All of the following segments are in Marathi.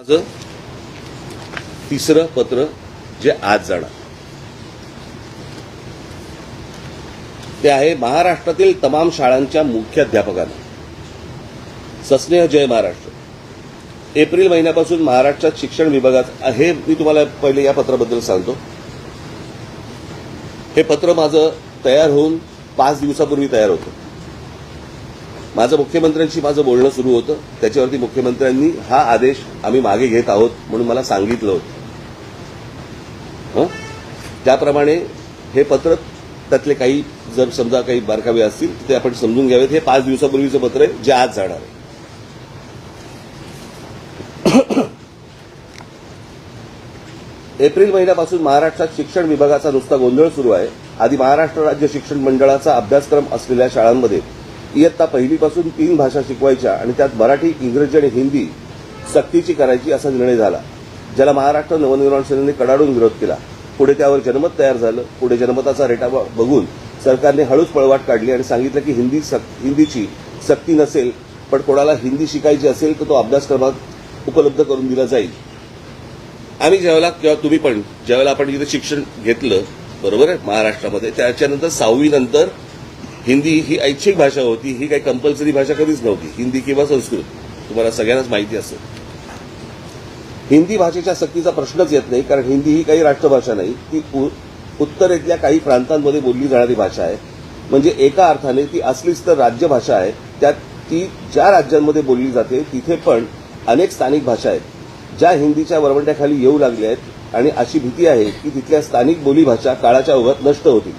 माझं तिसरं पत्र जे आज जाणार. ते आहे महाराष्ट्रातील तमाम शाळांच्या मुख्याध्यापकांना. सस्नेह जय महाराष्ट्र. एप्रिल महिन्यापासून महाराष्ट्रात शिक्षण विभागात हे मी तुम्हाला पहिले या पत्राबद्दल सांगतो. हे पत्र माझं तयार होऊन पाच दिवसापूर्वी तयार होतं. माझं मुख्यमंत्र्यांशी माझं बोलणं सुरू होतं. त्याच्यावरती मुख्यमंत्र्यांनी हा आदेश आम्ही मागे घेत आहोत म्हणून मला सांगितलं होतं. त्याप्रमाणे हे पत्र त्यातले काही जर समजा काही बारकावे असतील ते आपण समजून घ्यावेत. हे पाच दिवसापूर्वीचं पत्र आहे जे आज जाणार आहे. एप्रिल महिन्यापासून महाराष्ट्रात शिक्षण विभागाचा नुसता गोंधळ सुरू आहे. आधी महाराष्ट्र राज्य शिक्षण मंडळाचा अभ्यासक्रम असलेल्या शाळांमध्ये इयत्ता पहिलीपासून तीन भाषा शिकवायच्या आणि त्यात मराठी इंग्रजी आणि हिंदी सक्तीची करायची असा निर्णय झाला ज्याला महाराष्ट्र नवनिर्माण सेनेने कडाडून विरोध केला. पुढे त्यावर जनमत तयार झालं. पुढे जनमताचा रेटा बघून सरकारने हळूच पळवाट काढली आणि सांगितलं की हिंदी सक- हिंदीची सक्ती नसेल पण कोणाला हिंदी शिकायची असेल तर तो अभ्यासक्रमात उपलब्ध करून दिला जाईल. आम्ही ज्यावेळेला किंवा तुम्ही पण ज्यावेळेला आपण इथे शिक्षण घेतलं बरोबर आहे महाराष्ट्रामध्ये त्याच्यानंतर सहावी नंतर हिंदी ही ऐच्छिक भाषा होती ही काही कंपल्सरी भाषा कधीच नव्हती. हिंदी किंवा संस्कृत. तुम्हाला सगळ्यांनाच माहिती असेल. हिंदी भाषेच्या सक्तीचा प्रश्नच येत नाही कारण हिंदी ही काही राष्ट्रभाषा नाही. ती उत्तरेतल्या काही प्रांतांमध्ये बोलली जाणारी भाषा आहे. म्हणजे एका अर्थाने ती असलीच तर राज्यभाषा आहे. त्यात ती ज्या राज्यांमध्ये बोलली जाते तिथे पण अनेक स्थानिक भाषा आहेत ज्या हिंदीच्या वरवंट्याखाली येऊ लागल्या आहेत आणि अशी भीती आहे की तिथल्या स्थानिक बोलीभाषा काळाच्या ओघात नष्ट होतील.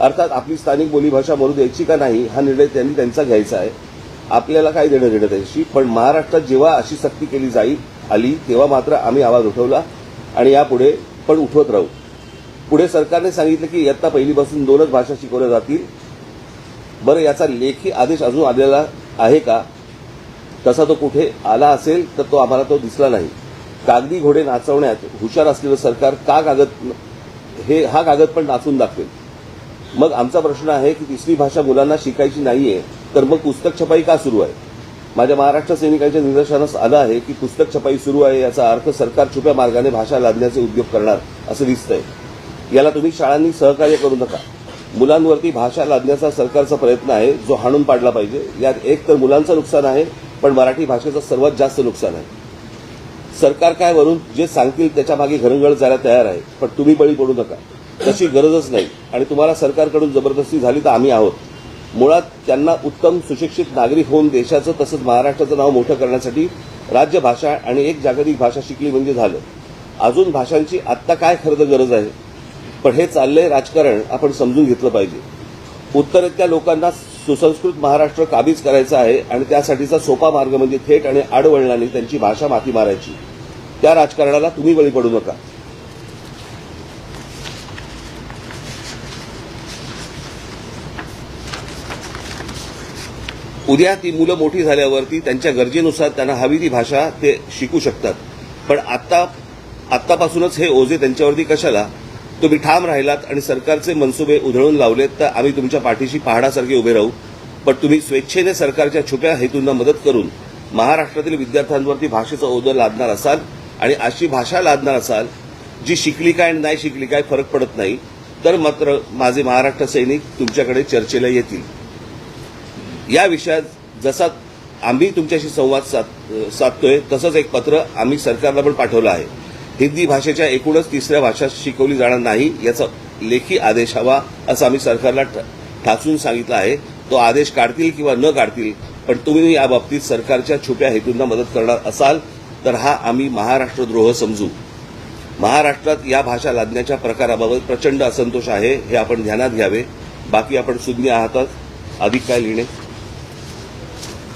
अर्थात आपली स्थानिक बोलीभाषा बोलू द्यायची का नाही हा निर्णय त्यांनी त्यांचा घ्यायचा आहे. आपल्याला काय देणं देणं त्याच्याशी पण महाराष्ट्रात जेव्हा अशी सक्ती केली जाईल आली तेव्हा मात्र आम्ही आवाज उठवला आणि यापुढे पण उठवत राहू. पुढे सरकारने सांगितलं की इयत्ता पहिलीपासून दोनच भाषा शिकवल्या जातील. बरं याचा लेखी आदेश अजून आलेला आहे का? तसा तो कुठे आला असेल तर तो आम्हाला तो दिसला नाही. कागदी घोडे नाचवण्यात हुशार असलेलं सरकार का कागद हे हा कागद पण नाचून दाखवेल. मग आमचा प्रश्न आहे की तिसरी भाषा मुलांना शिकायची नाहीये तर मग पुस्तक छपाई का सुरू आहे? माझ्या महाराष्ट्र सैनिकांच्या निदर्शनास आलं आहे की पुस्तक छपाई सुरू आहे याचा अर्थ सरकार छुप्या मार्गाने भाषा लादण्याचे उद्योग करणार असं दिसतंय. याला तुम्ही शाळांनी सहकार्य करू नका. मुलांवरती भाषा लादण्याचा सरकारचा प्रयत्न आहे जो हाणून पाडला पाहिजे. यात एक तर मुलांचं नुकसान आहे पण मराठी भाषेचं सर्वात जास्त नुकसान आहे. सरकार काय वरून जे सांगतील त्याच्यामागे घरंगळ जायला तयार आहे पण तुम्ही बळी पडू नका. तशी गरजच नाही. आणि तुम्हाला सरकारकडून जबरदस्ती झाली तर आम्ही आहोत. मुळात त्यांना उत्तम सुशिक्षित नागरिक होऊन देशाचं तसंच महाराष्ट्राचं नाव मोठं करण्यासाठी राज्यभाषा आणि एक जागतिक भाषा शिकली म्हणजे झालं. अजून भाषांची आत्ता काय खरं गरज आहे? पण हे चाललंय राजकारण आपण समजून घेतलं पाहिजे. उत्तरेतल्या लोकांना सुसंस्कृत महाराष्ट्र काबीज करायचं आहे आणि त्यासाठीचा सोपा मार्ग म्हणजे थेट आणि आडवळणाने त्यांची भाषा माती मारायची. त्या राजकारणाला तुम्ही बळी पडू नका. उद्या ती मुलं मोठी झाल्यावरती त्यांच्या गरजेनुसार त्यांना हवी ती भाषा ते शिकू शकतात. पण आता आत्तापासूनच हे ओझे त्यांच्यावरती कशाला? तुम्ही ठाम राहिलात आणि सरकारचे मनसुबे उधळून लावलेत तर आम्ही तुमच्या पाठीशी पहाडासारखे उभे राहू. पण तुम्ही स्वेच्छेने सरकारच्या छुप्या हेतूंना मदत करून महाराष्ट्रातील विद्यार्थ्यांवरती भाषेचं ओझं लादणार असाल आणि अशी भाषा लादणार असाल जी शिकली काय आणि नाही शिकली काय फरक पडत नाही तर मात्र माझे महाराष्ट्र सैनिक तुमच्याकडे चर्चेला येतील. या विषयात जसा आम्ही तुमच्याशी संवाद साध- साधतोय तसंच एक पत्र आम्ही सरकारला पण पाठवलं आहे. हिंदी भाषेच्या एकूणच तिसऱ्या भाषा शिकवली जाणार नाही याचा लेखी आदेश हवा असं आम्ही सरकारला ठ- ठासून सांगितलं आहे. तो आदेश काढतील किंवा न काढतील पण तुम्ही या बाबतीत सरकारच्या छुप्या हेतूंना मदत करणार असाल तर हा आम्ही महाराष्ट्रद्रोह समजू. महाराष्ट्रात या भाषा लादण्याच्या प्रकाराबाबत प्रचंड असंतोष आहे हे आपण ध्यानात घ्यावे. बाकी आपण शून्य आहात. अधिक काय लिहिणे?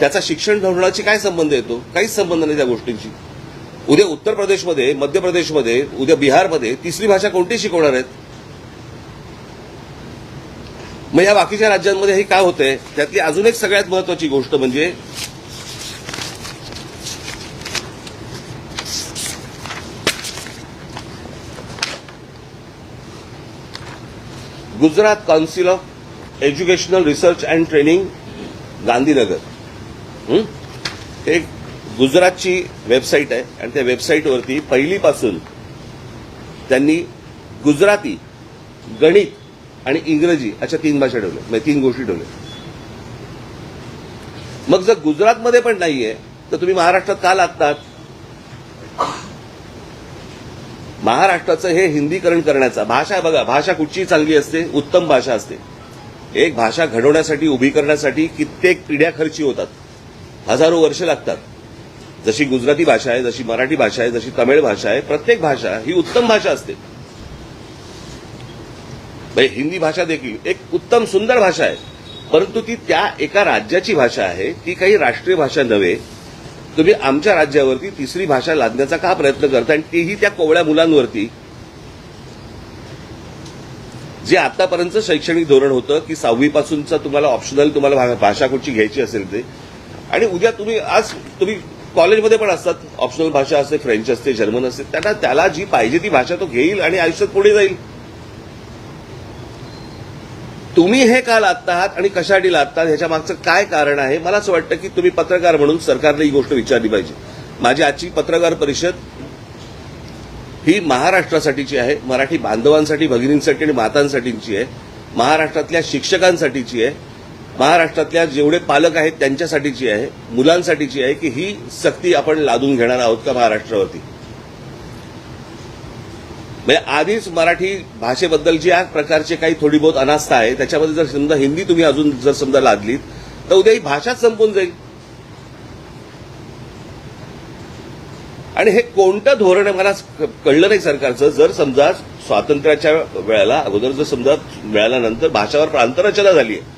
त्याचा शिक्षण धोरणाशी काय संबंध येतो? काहीच संबंध नाही त्या गोष्टींशी. उद्या उत्तर प्रदेशमध्ये मध्य प्रदेशमध्ये उद्या बिहारमध्ये तिसरी भाषा कोणती शिकवणार आहेत? मग या बाकीच्या राज्यांमध्ये हे काय होतंय? त्यातली अजून एक सगळ्यात महत्वाची गोष्ट म्हणजे Gujarat council of educational research and training Gandhinagar. एक गुजरातची वेबसाईट आहे आणि त्या वेबसाईटवरती पहिलीपासून त्यांनी गुजराती गणित आणि इंग्रजी अशा तीन भाषा ठेवल्या. म्हणजे तीन गोष्टी ठेवल्या. मग जर गुजरातमध्ये पण नाहीये तर तुम्ही महाराष्ट्रात का लागतात? महाराष्ट्राचं हे हिंदीकरण करण्याचा भाषा बघा भाषा कुठची चांगली असते? उत्तम भाषा असते. एक भाषा घडवण्यासाठी उभी करण्यासाठी कित्येक पिढ्या खर्ची होतात. हजारो वर्ष लागतात. जशी गुजराती भाषा आहे जशी मराठी भाषा आहे जशी तमिळ भाषा आहे प्रत्येक भाषा ही उत्तम भाषा असते. म्हणजे हिंदी भाषा देखील एक उत्तम सुंदर भाषा आहे. परंतु ती त्या एका राज्याची भाषा आहे ती काही राष्ट्रीय भाषा नव्हे. तुम्ही आमच्या राज्यावरती तिसरी भाषा लादण्याचा का प्रयत्न करता आणि तीही त्या कोवळ्या मुलांवरती. जे आतापर्यंत शैक्षणिक धोरण होतं की सहावीपासूनचं तुम्हाला ऑप्शनल तुम्हाला भा- भाषा कुठची घ्यायची असेल ते आणि उद्या तुम्ही आज तुम्ही कॉलेजमध्ये पण असतात. ऑप्शनल भाषा असते फ्रेंच असते जर्मन असते. त्यांना त्याला जी पाहिजे ती भाषा तो घेईल आणि आयुष्यात पुढे जाईल. तुम्ही हे का लादता आहात आणि कशासाठी लागतात ह्याच्या मागचं काय कारण आहे? मला असं वाटतं की तुम्ही पत्रकार म्हणून सरकारने ही गोष्ट विचारली पाहिजे. माझी आजची पत्रकार परिषद ही महाराष्ट्रासाठीची आहे. मराठी बांधवांसाठी भगिनींसाठी आणि मातांसाठीची आहे. महाराष्ट्रातल्या शिक्षकांसाठीची आहे. महाराष्ट्रातल्या जेवढे पालक आहेत त्यांच्यासाठीची आहे मुलांसाठीची आहे की ही सक्ती आपण लादून घेणार आहोत का महाराष्ट्रावरती? म्हणजे आधीच मराठी भाषेबद्दल ज्या प्रकारचे काही थोडी बहुत अनास्था आहे त्याच्यामध्ये जर समजा हिंदी तुम्ही अजून जर समजा लादलीत तर उद्या ही भाषाच संपून जाईल. आणि हे कोणतं धोरण आहे मला क- कळलं नाही सरकारचं. जर समजा स्वातंत्र्याच्या वेळेला अगोदर जर समजा मिळाल्यानंतर भाषावर प्रांतरचना झाली आहे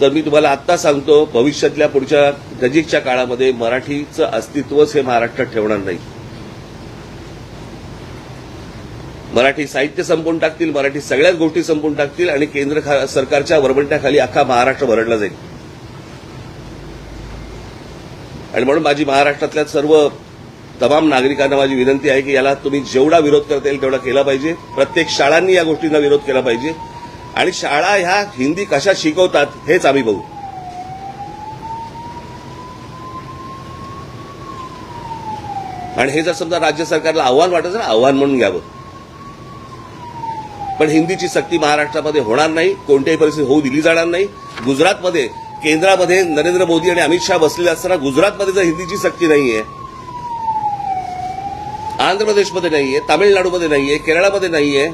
तर मी तुम्हाला आत्ता सांगतो भविष्यातल्या पुढच्या नजीकच्या काळामध्ये मराठीचं अस्तित्वच हे महाराष्ट्रात ठेवणार नाही. मराठी साहित्य संपवून टाकतील मराठी सगळ्याच गोष्टी संपवून टाकतील आणि केंद्र सरकारच्या वरबंट्याखाली अख्खा महाराष्ट्र भरडला जाईल. आणि म्हणून माझी महाराष्ट्रातल्या सर्व तमाम नागरिकांना माझी विनंती आहे की याला तुम्ही जेवढा विरोध करता येईल तेवढा केला पाहिजे. प्रत्येक शाळांनी या गोष्टींना विरोध केला पाहिजे. आणि शाळा ह्या हिंदी कशा शिकवतात हेच आम्ही बघू. आणि हे जर समजा राज्य सरकारला आव्हान वाटत ना आव्हान म्हणून घ्यावं. पण हिंदीची सक्ती महाराष्ट्रामध्ये होणार नाही कोणत्याही परिस्थिती होऊ दिली जाणार नाही. गुजरातमध्ये केंद्रामध्ये नरेंद्र मोदी आणि अमित शहा बसलेले असताना गुजरातमध्ये जर हिंदीची सक्ती नाहीये आंध्र प्रदेशमध्ये नाहीये तामिळनाडूमध्ये नाहीये केरळामध्ये नाहीये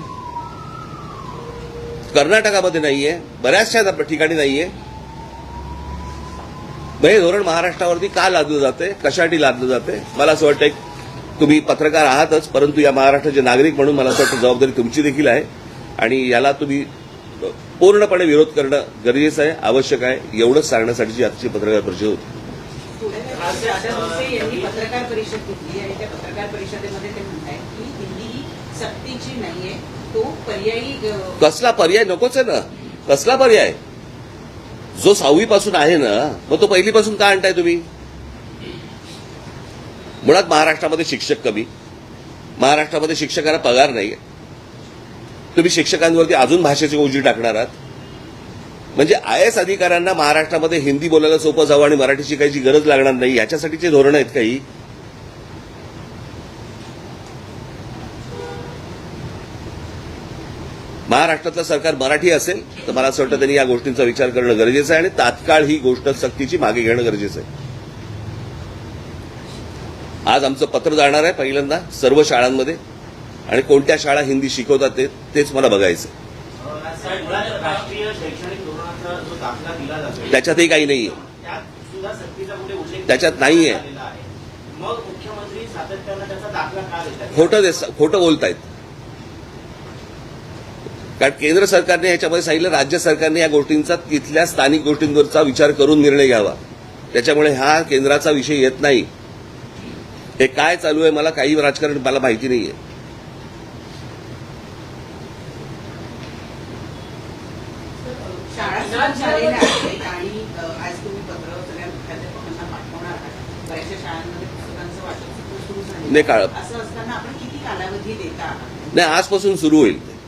कर्नाटकामध्ये नाहीये बऱ्याचशा ठिकाणी नाहीये. आहे हे धोरण महाराष्ट्रावरती का लादलं जाते कशासाठी लादलं जाते मला असं वाटतं तुम्ही पत्रकार आहातच परंतु या महाराष्ट्राचे नागरिक म्हणून मला असं वाटतं जबाबदारी तुमची देखील आहे. आणि याला तुम्ही पूर्णपणे विरोध करणं गरजेचं आहे आवश्यक आहे एवढंच सांगण्यासाठीची आजची पत्रकार परिषद होती. पत्रकार परिषद घेतली आणि त्या पत्रकार परिषदेमध्ये ते म्हणत की हिंदी ही सक्तीची नाहीये. तो पर्यायी कसला पर्याय नकोच आहे ना. कसला पर्याय? जो सहावीपासून आहे ना मग तो पहिलीपासून का आणताय तुम्ही? मुळात महाराष्ट्रामध्ये शिक्षक कमी. महाराष्ट्रामध्ये शिक्षकांना पगार नाही तुम्ही शिक्षकांवरती अजून भाषेची ओझी टाकणार आहात. म्हणजे आय एस अधिकाऱ्यांना महाराष्ट्रामध्ये हिंदी बोलायला सोपं जावं आणि मराठी शिकायची गरज लागणार नाही याच्यासाठीचे धोरण आहेत काही. महाराष्ट्रातलं सरकार मराठी असेल तर मला असं वाटतं त्यांनी या गोष्टींचा विचार करणं गरजेचं आहे आणि तात्काळ ही गोष्ट सक्तीची मागे घेणं गरजेचं आहे. आज आमचं पत्र जाणार आहे पहिल्यांदा सर्व शाळांमध्ये. आणि कोणत्या शाळा हिंदी शिकवतात ते तेच मला बघायचं त्याच्यातही काही कुठे उल्लेख त्याच्यात नाहीये. झालेला आहे. खोटं देस खोटं बोलतायत. कारण केंद्र सरकारने याच्यामध्ये सांगितलं राज्य सरकारने या गोष्टींचा तिथल्या स्थानिक गोष्टींवरचा विचार करून निर्णय घ्यावा. त्याच्यामुळे हा केंद्राचा विषय येत नाही. हे काय चालू आहे मला काही राजकारण मला माहिती सुरू झालं नाही, काळ- नाही आजपासून सुरू होईल ते.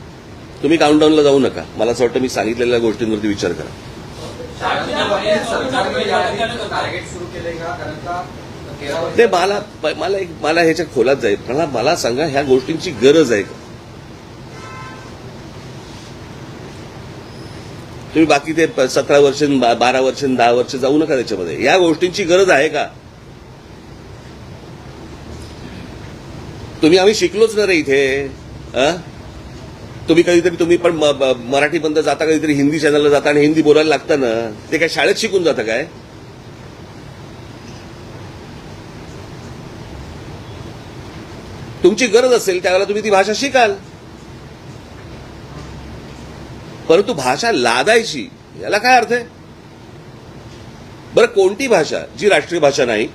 तुम्ही काउंटडाऊनला जाऊ नका. मला असं वाटतं मी सांगितलेल्या गोष्टींवरती विचार करा. ते मला मला एक मला ह्याच्या खोलात जाईल. मला मला सांगा ह्या गोष्टींची गरज आहे का? तुम्ही बाकी ते सतरा वर्ष बा- बारा वर्ष दहा वर्ष जाऊ नका त्याच्यामध्ये. या गोष्टींची गरज आहे का? तुम्ही आम्ही शिकलोच ना रे इथे. अं? तुम्ही कधीतरी तुम्ही पण मराठी बंद जाता कधीतरी हिंदी चॅनलला जाता आणि हिंदी बोलायला लागतं ना ते काय शाळेत शिकून जातं काय? तुमची गरज असेल त्यावेळेला तुम्ही ती भाषा शिकाल. परंतु भाषा लादायची याला काय अर्थ आहे? बरं कोणती भाषा जी राष्ट्रीय भाषा नाही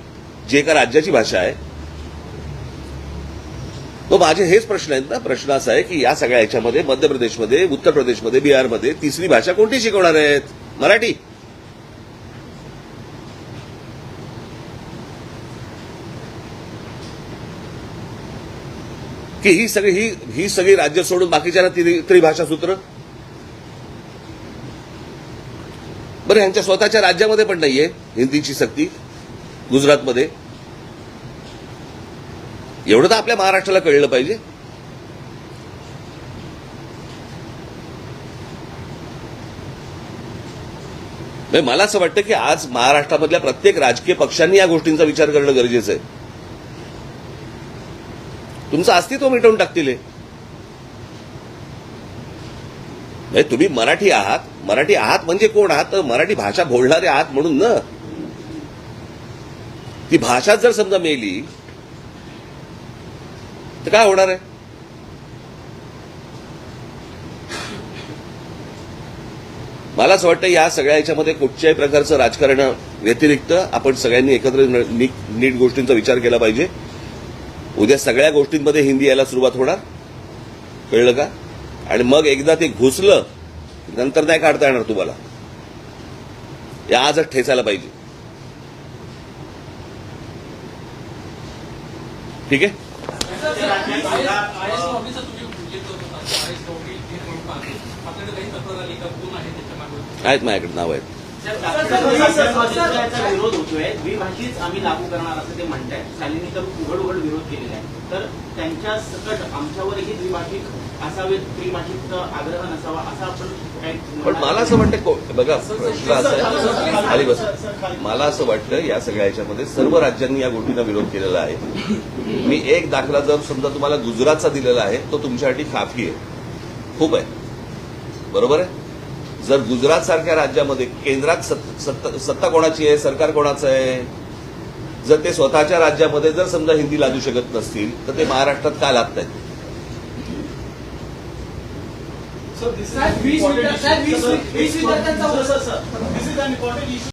जी एका राज्याची भाषा आहे मग माझे हेच प्रश्न आहेत ना. प्रश्न असा आहे की या सगळ्या याच्यामध्ये मध्य प्रदेशमध्ये उत्तर प्रदेशमध्ये बिहारमध्ये तिसरी भाषा कोणती शिकवणार आहेत? मराठी. की ही सगळी ही ही सगळी राज्य सोडून बाकीच्या त्रिभाषा सूत्र बरं ह्यांच्या स्वतःच्या राज्यामध्ये पण नाहीये हिंदीची सक्ती गुजरातमध्ये. एवढं तर आपल्या महाराष्ट्राला कळलं पाहिजे. म्हणजे मला असं वाटतं की आज महाराष्ट्रामधल्या प्रत्येक राजकीय पक्षांनी या गोष्टींचा विचार करणं गरजेचं आहे. तुमचं अस्तित्व मिटवून टाकतील हे. म्हणजे तुम्ही मराठी आहात मराठी आहात म्हणजे कोण आहात? तर मराठी भाषा बोलणारे आहात म्हणून ना. ती भाषा जर समजा मेली तर काय होणार आहे? मला असं वाटतं या सगळ्या याच्यामध्ये कुठच्याही प्रकारचं राजकारण व्यतिरिक्त आपण सगळ्यांनी एकत्र नीट नीट गोष्टींचा विचार केला पाहिजे. उद्या सगळ्या गोष्टींमध्ये हिंदी यायला सुरुवात होणार. कळलं का? आणि मग एकदा ते घुसलं नंतर नाही काढता येणार तुम्हाला. या आजच ठेचायला पाहिजे. ठीक आहे? आहेत माझ्याकडे नाव आहेत. याचा विरोध होतोय. द्विभाषीच आम्ही लागू करणार असं ते म्हणतायत. शालिनी तर उघड उघड विरोध केलेला आहे. तर त्यांच्या सकट आमच्यावरही द्विभाषिक असावेत त्रिभाषिक आग्रह नसावा असा आपण काय पण मला असं वाटतं बघा प्रश्न असा आहे. खाली बस. मला असं वाटतं या सगळ्या ह्याच्यामध्ये सर्व राज्यांनी या गोष्टींना विरोध केलेला आहे. मी एक दाखला जर समजा तुम्हाला गुजरातचा दिलेला आहे तो तुमच्यासाठी काफी आहे. खूप आहे. बरोबर आहे? जर गुजरात सारख्या राज्यामध्ये केंद्रात सत- सत्ता सत्ता कोणाची आहे सरकार कोणाचं आहे? जर ते स्वतःच्या राज्यामध्ये जर समजा हिंदी लादू शकत नसतील तर ते महाराष्ट्रात का लागत आहेत So this is साहेब, वीस- वीस विद्यार्थ्यांचा sir, sir, sir. This is an important issue.